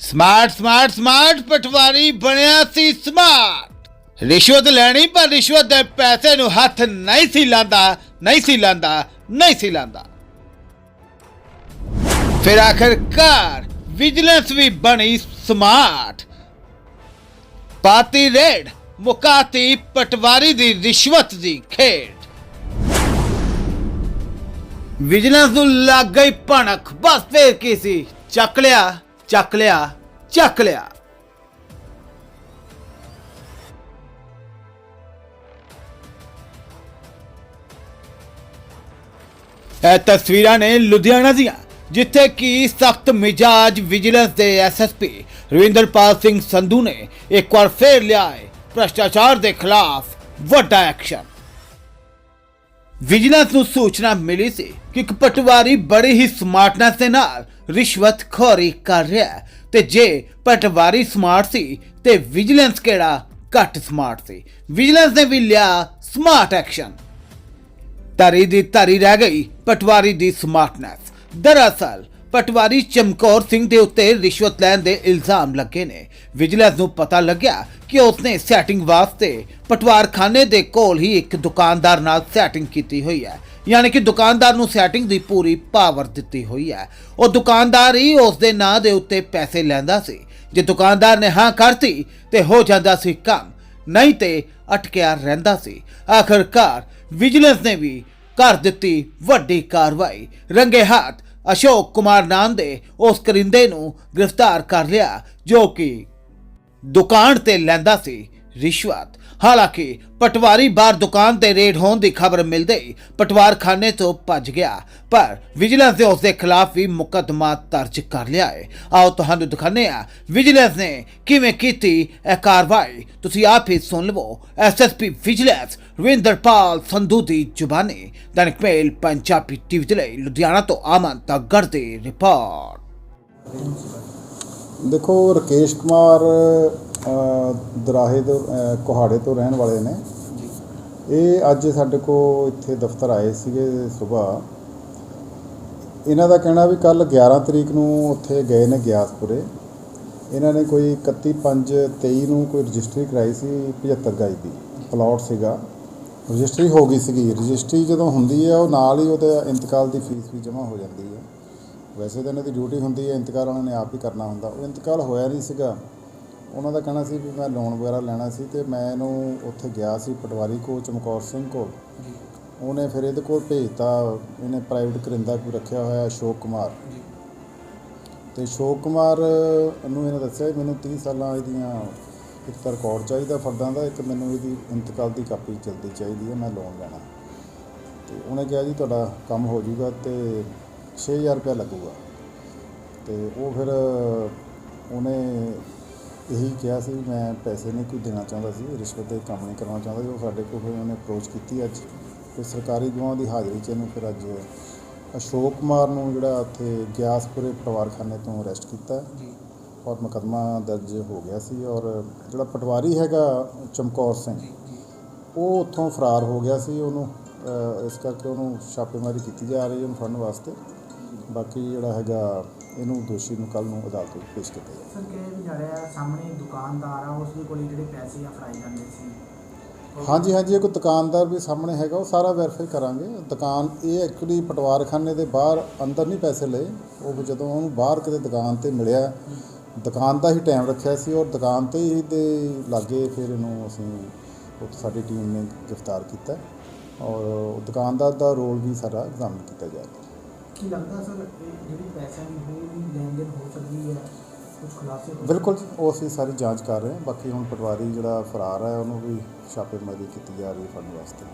Smart smart smart ਪਟਵਾਰੀ ਬਣਿਆ ਸੀ smart ਰਿਸ਼ਵਤ ਲੈਣੀ, ਪਰ ਰਿਸ਼ਵਤ ਦੇ ਪੈਸੇ ਨੂੰ ਹੱਥ ਨਹੀਂ ਸੀ ਲਾਂਦਾ, ਨਹੀਂ ਸੀ ਲਾਂਦਾ, ਨਹੀਂ ਸੀ ਲਾਂਦਾ। ਫਿਰ ਆਖਰਕਾਰ ਵਿਜੀਲੈਂਸ ਵੀ ਬਣੀ ਸਮਾਰਟ ਪਾਤੀ ਰੇਡ, ਮੁਕਾਤੀ ਪਟਵਾਰੀ ਦੀ ਰਿਸ਼ਵਤ ਦੀ ਖੇਡ। ਵਿਜੀਲੈਂਸ ਨੂੰ ਲੱਗ ਗਈ ਭਣਕ, ਬਸ ਫੇਰ ਕੀ ਸੀ, ਚੱਕ ਲਿਆ। ਚੱਕ ਲਿਆ ਚੱਕ ਲਿਆ। ਇਹ ਤਸਵੀਰਾਂ ਨੇ ਲੁਧਿਆਣਾ ਦੀਆਂ, ਜਿੱਥੇ ਕਿ ਸਖਤ ਮਿਜਾਜ ਵਿਜੀਲੈਂਸ ਦੇ ਐਸਐਸਪੀ ਰਵਿੰਦਰਪਾਲ ਸਿੰਘ ਸੰਧੂ ਨੇ ਇੱਕ ਵਾਰ ਫੇਰ ਲਿਆ ਹੈ ਭ੍ਰਸ਼ਟਾਚਾਰ ਦੇ ਖਿਲਾਫ ਵੱਡਾ ਐਕਸ਼ਨ। ਵਿਜੀਲੈਂਸ ਨੂੰ ਸੂਚਨਾ ਮਿਲੀ ਸੀ ਕਿ ਇੱਕ ਪਟਵਾਰੀ ਬੜੀ ਹੀ ਸਮਾਰਟਨੈਸ ਦੇ ਨਾਲ ਰਿਸ਼ਵਤ ਖੋਰੀ ਕਰ ਰਿਹਾ ਹੈ। ਤੇ ਜੇ ਪਟਵਾਰੀ ਸਮਾਰਟ ਸੀ, ਤੇ ਵਿਜੀਲੈਂਸ ਕਿਹੜਾ ਘੱਟ ਸਮਾਰਟ ਸੀ? ਵਿਜੀਲੈਂਸ ਨੇ ਵੀ ਲਿਆ ਸਮਾਰਟ ਐਕਸ਼ਨ ਧਰੀ ਦੀ ਧਰੀ ਰਹਿ ਗਈ ਪਟਵਾਰੀ ਦੀ ਸਮਾਰਟਨੈਸ ਦਰਅਸਲ ਪਟਵਾਰੀ ਚਮਕੌਰ ਸਿੰਘ ਦੇ ਉੱਤੇ ਰਿਸ਼ਵਤ ਲੈਣ ਦੇ ਇਲਜ਼ਾਮ ਲੱਗੇ ਨੇ। ਵਿਜੀਲੈਂਸ ਨੂੰ ਪਤਾ ਲੱਗਿਆ ਕਿ ਉਸਨੇ ਸੈਟਿੰਗ ਵਾਸਤੇ ਪਟਵਾਰਖਾਨੇ ਦੇ ਕੋਲ ਹੀ ਇੱਕ ਦੁਕਾਨਦਾਰ ਨਾਲ ਸੈਟਿੰਗ ਕੀਤੀ ਹੋਈ ਹੈ। ਯਾਨੀ ਕਿ ਦੁਕਾਨਦਾਰ ਨੂੰ ਸੈਟਿੰਗ ਦੀ ਪੂਰੀ ਪਾਵਰ ਦਿੱਤੀ ਹੋਈ ਹੈ। ਉਹ ਦੁਕਾਨਦਾਰ ਹੀ ਉਸ ਦੇ ਨਾਂ ਦੇ ਉੱਤੇ ਪੈਸੇ ਲੈਂਦਾ ਸੀ। ਜੇ ਦੁਕਾਨਦਾਰ ਨੇ ਹਾਂ ਕਰਤੀ ਤੇ ਹੋ ਜਾਂਦਾ ਸੀ ਕੰਮ। ਨਹੀਂ ਤੇ ਅਟਕਿਆ ਰਹਿੰਦਾ ਸੀ। ਆਖਰਕਾਰ ਵਿਜੀਲੈਂਸ ਨੇ ਵੀ ਕਰ ਦਿੱਤੀ ਵੱਡੀ ਕਾਰਵਾਈ। ਰੰਗੇ ਹੱਥ ਅਸ਼ੋਕ ਕੁਮਾਰ ਨਾਮ ਦੇ ਉਸ ਕਰਿੰਦੇ ਨੂੰ ਗ੍ਰਿਫਤਾਰ ਕਰ ਲਿਆ, ਜੋ ਕਿ ਦੁਕਾਨ ਤੇ ਲੈਂਦਾ ਸੀ ਰਿਸ਼ਵਤ। ਹਾਲਾਂਕਿ, ਪਟਵਾਰੀ ਬਾਹਰ ਦੁਕਾਨ ਤੇ ਰੇਡ ਹੋਣ ਦੀ ਖਬਰ ਮਿਲਦੇ ਹੀ ਪਟਵਾਰਖਾਨੇ ਤੋਂ ਭੱਜ ਗਿਆ, ਪਰ ਵਿਜੀਲੈਂਸ ਨੇ ਉਸ ਦੇ ਖਿਲਾਫ ਵੀ ਮੁਕੱਦਮਾ ਦਰਜ ਕਰ ਲਿਆ ਹੈ। ਆਓ ਤੁਹਾਨੂੰ ਦਿਖਾਉਂਦੇ ਹਾਂ, ਵਿਜੀਲੈਂਸ ਨੇ ਕਿਵੇਂ ਕੀਤੀ ਇਹ ਕਾਰਵਾਈ। ਤੁਸੀਂ ਆਪ ਹੀ ਸੁਣ ਲਵੋ ਐਸਐਸਪੀ ਵਿਜੀਲੈਂਸ ਰਵਿੰਦਰਪਾਲ ਸੰਧੂ ਦੀ ਜ਼ੁਬਾਨੀ ਦੈਨਿਕ ਮੇਲ ਪੰਜਾਬੀ ਟੀਵੀ ਦੇ ਲਈ ਲੁਧਿਆਣਾ ਤੋਂ ਆਮਨ ਤੱਗੜ ਦੀ ਰਿਪੋਰਟ। ਦੇਖੋ ਰਕੇਸ਼ ਕੁਮਾਰ ਅ, ਦਰਾਹੇ ਤੋਂ ਅ, ਕੁਹਾੜੇ ਤੋਂ ਰਹਿਣ ਵਾਲੇ ਨੇ। ਇਹ ਅੱਜ ਸਾਡੇ ਕੋ ਇੱਥੇ ਦਫ਼ਤਰ ਆਏ ਸੀਗੇ ਸਵੇਰ ਇਹਨਾਂ ਦਾ ਕਹਿਣਾ ਵੀ ਕੱਲ 11 ਤਰੀਕ ਨੂੰ ਉੱਥੇ ਗਏ ਨੇ ਗਿਆਸਪੁਰੇ। ਇਹਨਾਂ ਨੇ ਕੋਈ 31 5 23 ਨੂੰ ਕੋਈ ਰਜਿਸਟਰੀ ਕਰਾਈ ਸੀ 75 ਗਜ ਦੀ। ਪਲਾਟ ਸੀਗਾ। ਰਜਿਸਟਰੀ ਹੋ ਗਈ ਸੀਗੀ। ਰਜਿਸਟਰੀ ਜਦੋਂ ਹੁੰਦੀ ਹੈ ਉਹ ਨਾਲ ਹੀ ਉਹਦੇ ਇੰਤਕਾਲ ਦੀ ਫੀਸ ਵੀ ਜਮ੍ਹਾਂ ਹੋ ਜਾਂਦੀ ਹੈ। ਵੈਸੇ ਤਾਂ ਇਹਨਾਂ ਦੀ ਡਿਊਟੀ ਹੁੰਦੀ ਹੈ ਇੰਤਕਾਲ ਉਹਨਾਂ ਨੇ ਆਪ ਹੀ ਕਰਨਾ ਹੁੰਦਾ। ਉਹ ਇੰਤਕਾਲ ਹੋਇਆ ਨਹੀਂ ਸੀਗਾ। ਉਹਨਾਂ ਦਾ ਕਹਿਣਾ ਸੀ ਵੀ ਮੈਂ ਲੋਨ ਵਗੈਰਾ ਲੈਣਾ ਸੀ ਤੇ ਮੈਂ ਇਹਨੂੰ ਉੱਥੇ ਗਿਆ ਸੀ ਪਟਵਾਰੀ ਕੋਲ ਚਮਕੌਰ ਸਿੰਘ ਕੋਲ। ਉਹਨੇ ਫਿਰ ਇਹਦੇ ਕੋਲ ਭੇਜਤਾ। ਇਹਨੇ ਪ੍ਰਾਈਵੇਟ ਕਰਿੰਦਾ ਕੋਈ ਰੱਖਿਆ ਹੋਇਆ ਅਸ਼ੋਕ ਕੁਮਾਰ। ਤੇ ਅਸ਼ੋਕ ਕੁਮਾਰ ਨੂੰ ਇਹਨੇ ਦੱਸਿਆ ਮੈਨੂੰ 30 ਸਾਲਾਂ ਇਹਦੀਆਂ ਇੱਕ ਤਾਂ ਰਿਕਾਰਡ ਚਾਹੀਦਾ ਫਰਦਾਂ ਦਾ, ਇੱਕ ਮੈਨੂੰ ਇਹਦੀ ਇੰਤਕਾਲ ਦੀ ਕਾਪੀ ਜਲਦੀ ਚਾਹੀਦੀ ਹੈ, ਮੈਂ ਲੋਨ ਲੈਣਾ। ਤੇ ਉਹਨੇ ਕਿਹਾ ਜੀ ਤੁਹਾਡਾ ਕੰਮ ਹੋ ਜਾਊਗਾ ਤੇ 6000 ਰੁਪਏ ਲੱਗੂਗਾ। ਤੇ ਉਹ ਫਿਰ ਉਹਨੇ ਇਹੀ ਕਿਹਾ ਸੀ, ਮੈਂ ਪੈਸੇ ਨਹੀਂ ਕੋਈ ਦੇਣਾ ਚਾਹੁੰਦਾ ਸੀ, ਰਿਸ਼ਵਤ ਦੇ ਕੰਮ ਨਹੀਂ ਕਰਨਾ ਚਾਹੁੰਦਾ ਸੀ, ਉਹ ਸਾਡੇ ਕੋਲ ਫਿਰ ਉਹਨੇ ਅਪਰੋਚ ਕੀਤੀ ਅੱਜ। ਤੇ ਸਰਕਾਰੀ ਗਵਾਹਾਂ ਦੀ ਹਾਜ਼ਰੀ 'ਚ ਇਹਨੂੰ ਫਿਰ ਅੱਜ ਅਸ਼ੋਕ ਕੁਮਾਰ ਨੂੰ ਜਿਹੜਾ ਉੱਥੇ ਗਿਆਸਪੁਰੇ ਪਰਿਵਾਰਖਾਨੇ ਤੋਂ ਅਰੈਸਟ ਕੀਤਾ। ਜੀ। ਔਰ ਮੁਕੱਦਮਾ ਦਰਜ ਹੋ ਗਿਆ ਸੀ ਔਰ ਜਿਹੜਾ ਪਟਵਾਰੀ ਹੈਗਾ ਚਮਕੌਰ ਸਿੰਘ ਉਹ ਉੱਥੋਂ ਫਰਾਰ ਹੋ ਗਿਆ ਸੀ ਉਹਨੂੰ ਇਸ ਕਰਕੇ ਉਹਨੂੰ ਛਾਪੇਮਾਰੀ ਕੀਤੀ ਜਾ ਰਹੀ ਹੈ ਉਹਨੂੰ ਫੜਨ ਵਾਸਤੇ। ਬਾਕੀ ਜਿਹੜਾ ਹੈਗਾ ਇਹਨੂੰ ਦੋਸ਼ੀ ਨੂੰ ਕੱਲ ਨੂੰ ਅਦਾਲਤ ਵਿੱਚ ਪੇਸ਼ ਕੀਤਾ ਜਾਏਗਾ। ਸਰ ਕਿਹਾ ਵੀ ਜਾ ਰਿਹਾ ਸਾਹਮਣੇ ਦੁਕਾਨਦਾਰ ਆ ਉਸ ਦੇ ਕੋਲ ਜਿਹੜੇ ਪੈਸੇ ਆ ਫੜਾਏ ਜਾਂਦੇ ਸੀ? ਹਾਂਜੀ ਹਾਂਜੀ ਇਹ ਕੋਈ ਦੁਕਾਨਦਾਰ ਵੀ ਸਾਹਮਣੇ ਹੈਗਾ ਉਹ ਸਾਰਾ ਵੈਰੀਫਾਈ ਕਰਾਂਗੇ। ਦੁਕਾਨ ਇਹ ਐਕਚੁਅਲੀ ਪਟਵਾਰਖਾਨੇ ਦੇ ਬਾਹਰ ਅੰਦਰ ਨਹੀਂ ਪੈਸੇ ਲਏ। ਉਹ ਜਦੋਂ ਉਹਨੂੰ ਬਾਹਰ ਕਿਤੇ ਦੁਕਾਨ ਤੇ ਮਿਲਿਆ ਦੁਕਾਨ ਦਾ ਹੀ ਟਾਈਮ ਰੱਖਿਆ ਸੀ ਔਰ ਦੁਕਾਨ ਤੇ ਹੀ ਦੇ ਲਾਗੇ ਫਿਰ ਇਹਨੂੰ ਅਸੀਂ ਉੱਥੇ ਸਾਡੀ ਟੀਮ ਨੇ ਗ੍ਰਿਫਤਾਰ ਕੀਤਾ ਔਰ ਉਹ ਦੁਕਾਨਦਾਰ ਦਾ ਰੋਲ ਵੀ ਸਾਰਾ ਐਗਜ਼ਾਮਨ ਕੀਤਾ ਜਾ ਰਿਹਾ। ਕੀ ਲੱਗਦਾ ਸਰ ਜਿਹੜੀ ਪੈਸਿਆਂ ਦੀ ਵੀ ਲੈਣ ਦੇਣ ਹੋ ਸਕਦੀ ਹੈ ਕੁਝ ਖੁਲਾਸੇ ਹੋ ਬਿਲਕੁਲ ਉਹ ਅਸੀਂ ਸਾਰੀ ਜਾਂਚ ਕਰ ਰਹੇ ਹਾਂ। ਬਾਕੀ ਹੁਣ ਪਟਵਾਰੀ ਜਿਹੜਾ ਫਰਾਰ ਹੈ ਉਹਨੂੰ ਵੀ ਛਾਪੇਮਾਰੀ ਕੀਤੀ ਜਾ ਰਹੀ ਹੈ ਫੜਨ ਵਾਸਤੇ।